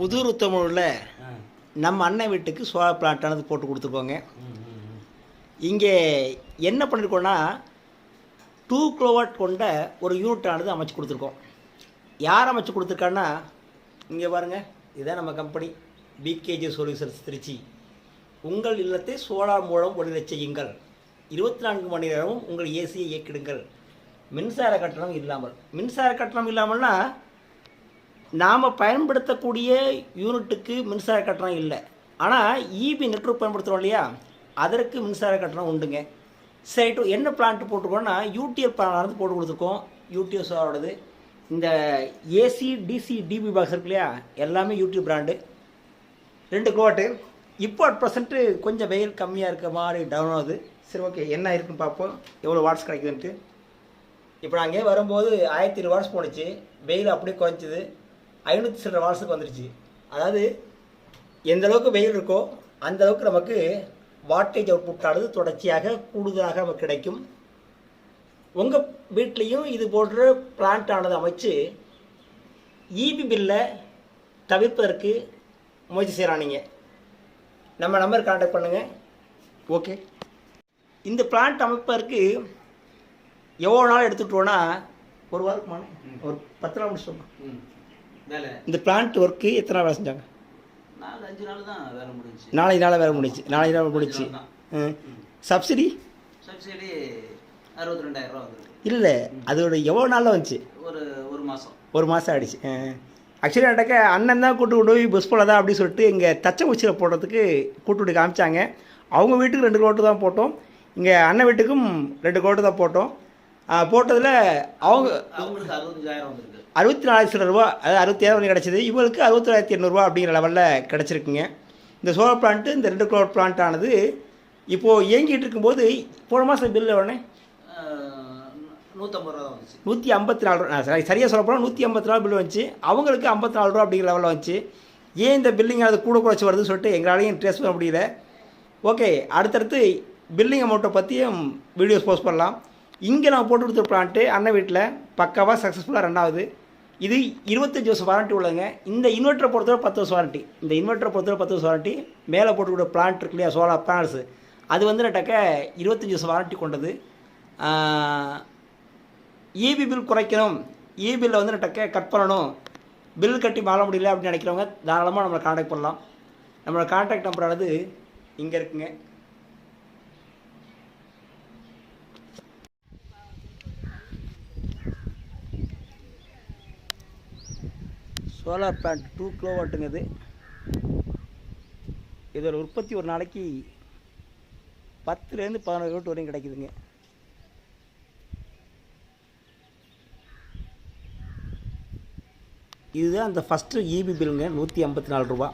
புது ருத்தமிழில் நம்ம அண்ணன் வீட்டுக்கு சோலார் பிளான்ட்டானது போட்டு கொடுத்துருக்கோங்க. இங்கே என்ன பண்ணியிருக்கோன்னா டூ கிலோவாட் கொண்ட ஒரு யூனிட்டானது அமைச்சு கொடுத்துருக்கோம். யார் அமைச்சு கொடுத்துருக்கான்னா இங்கே பாருங்கள் இதுதான் நம்ம கம்பெனி பிகேஜி சொல்யூஷன்ஸ் திருச்சி. உங்கள் இல்லத்தை சோலார் மூலம் ஒளிரச் செய்யுங்கள். இருபத்தி நான்கு மணி நேரமும் உங்கள் ஏசியை இயக்கிடுங்கள். மின்சார கட்டணம் இல்லாமல். மின்சார கட்டணம் இல்லாமல்னா நாம் பயன்படுத்தக்கூடிய யூனிட்டுக்கு மின்சார கட்டணம் இல்லை. ஆனால் இபி நெட்ஒர்க் பயன்படுத்துகிறோம் இல்லையா? அதற்கு மின்சார கட்டணம் உண்டுங்க. சரிட்டு என்ன பிளான்ட் போட்டிருக்கோம்னா யூடிஎஃப் பிளான் போட்டு கொடுத்துருக்கோம். யூடிஎஸோடது இந்த ஏசி டிசி டிபி பாக்ஸ் இருக்கு இல்லையா? எல்லாமே யூடியூப் பிராண்டு ரெண்டு குவாட்டு இப்போ அட் ப்ரெசண்ட்டு கொஞ்சம் வெயில் கம்மியாக இருக்க மாதிரி டவுன் ஆகுது. சரி ஓகே என்ன இருக்குன்னு பார்ப்போம். எவ்வளோ வாட்ஸ் கிடைக்குதுன்ட்டு. இப்போ நான் அங்கே வரும்போது ஆயிரத்தி இருபது வாட்ஸ் போணுச்சு. வெயில் அப்படியே குறைஞ்சிது. ஐநூற்றி சில்லற வாட்ஸுக்கு வந்துருச்சு. அதாவது எந்த அளவுக்கு வெயில் இருக்கோ அந்த அளவுக்கு நமக்கு வாட்டேஜ் அவுட்புட் ஆனது தொடர்ச்சியாக கூடுதலாக நமக்கு கிடைக்கும். உங்கள் வீட்லேயும் இது போன்ற பிளான்ட் ஆனது அமைச்சு இபி பில்லை தவிர்ப்பதற்கு முயற்சி செய்கிறானீங்க நம்ம நம்பர் கான்டாக்ட் பண்ணுங்கள் ஓகே இந்த பிளான்ட் அமைப்பதற்கு எவ்வளோ நாள் எடுத்துகிட்டோன்னா ஒரு வாரக்குமான ஒரு பத்து நாள் முடிச்சோம் ம். வேலை இந்த பிளான்ட் ஒர்க்கு எத்தனை நாள் வேலை செஞ்சாங்க? நாள் தான் வேலை முடிச்சு நாளைக்கு நாள் முடிச்சு சப்சிடி சப்சிடி அறுபத்தி ரெண்டாயிரம் ரூபா இல்லை அதோட எவ்வளோ நாளில் வந்துச்சு? ஒரு ஒரு மாதம் ஒரு மாதம் ஆயிடுச்சு. ஆக்சுவலி என்கிட்ட அண்ணன் தான் கூட்டு கொண்டு போய் பஸ் தான் அப்படின்னு சொல்லிட்டு இங்கே தச்சங்குச்சியில் போடுறதுக்கு கூட்டு காமிச்சாங்க. அவங்க வீட்டுக்கு ரெண்டு கோட்டு தான் போட்டோம். இங்கே அண்ணன் வீட்டுக்கும் ரெண்டு கோட்டு தான் போட்டோம். போட்டதில் அவங்க அறுபத்தி நாலாயிரத்தி ரூபா அதாவது அறுபத்தி ஏழாயிரம் கிடச்சிது. இவங்களுக்கு அறுபத்தொள்ளாயிரத்தி எண்ணூறுபா அப்படிங்கிற லெவலில் கிடச்சிருக்குங்க. இந்த சோலார் பிளான்ட்டு இந்த ரெண்டு கிலோ பிளான்ட் ஆனது இப்போது இயங்கிட்டு இருக்கும்போது போன மாதம் பில்லு உடனே நூற்றி ஐம்பத்தி நாலு ரூபா சரி சரியாக சொல்ல போனால் நூற்றி ஐம்பத்தி நாலு பில் வந்துச்சு. அவங்களுக்கு ஐம்பத்தி நாலு ரூபா அப்படிங்கிற லெவலில் வந்துச்சு. ஏன் இந்த பில்லிங் அது கூட குறைச்சி வருதுன்னு சொல்லிட்டு எங்களாலையும் ட்ரேஸ் பண்ண முடியல. ஓகே அடுத்தடுத்து பில்லிங் அமௌண்ட்டை பற்றியும் வீடியோஸ் போஸ்ட் பண்ணலாம். இங்கே நான் போட்டு கொடுத்த பிளான்ட்டு அண்ணன் வீட்டில் பக்காவாக சக்ஸஸ்ஃபுல்லாக ரெண்டாவது. இது இருபத்தஞ்சி வருஷம் வாரண்ட்டி உள்ளதுங்க. இந்த இன்வெர்ட்டரை பொறுத்தவரை பத்து வருஷம் வாரண்ட்டி இந்த இன்வெர்ட்டரை பொறுத்தவரை பத்து வருஷம் வாரண்ட்டி மேலே போட்டு கொடுத்த பிளான்ட் இருக்கு இல்லையா சோலார் பேனல்ஸு அது வந்து நட்டாக்க இருபத்தஞ்சி வருஷம் வாரண்ட்டி கொண்டது. இபி பில் குறைக்கணும். இபி பில்லை வந்து டக்க கட் பண்ணணும். பில் கட்டி மாற முடியல அப்படின்னு நினைக்கிறவங்க தாராளமாக நம்மளை காண்டாக்ட் பண்ணலாம். நம்மளோட காண்டாக்ட் நம்பரானது இங்கே இருக்குங்க. சோலார் பிளான்ட் டூ கிலோ வாட்டுங்குது இதோட உற்பத்தி ஒரு நாளைக்கு பத்துலேருந்து பதினோரு யூனிட் வரையும் கிடைக்குதுங்க. இதுதான் அந்த ஃபஸ்ட்டு இபி பில்லுங்க நூற்றி ஐம்பத்தி நாலு ரூபா.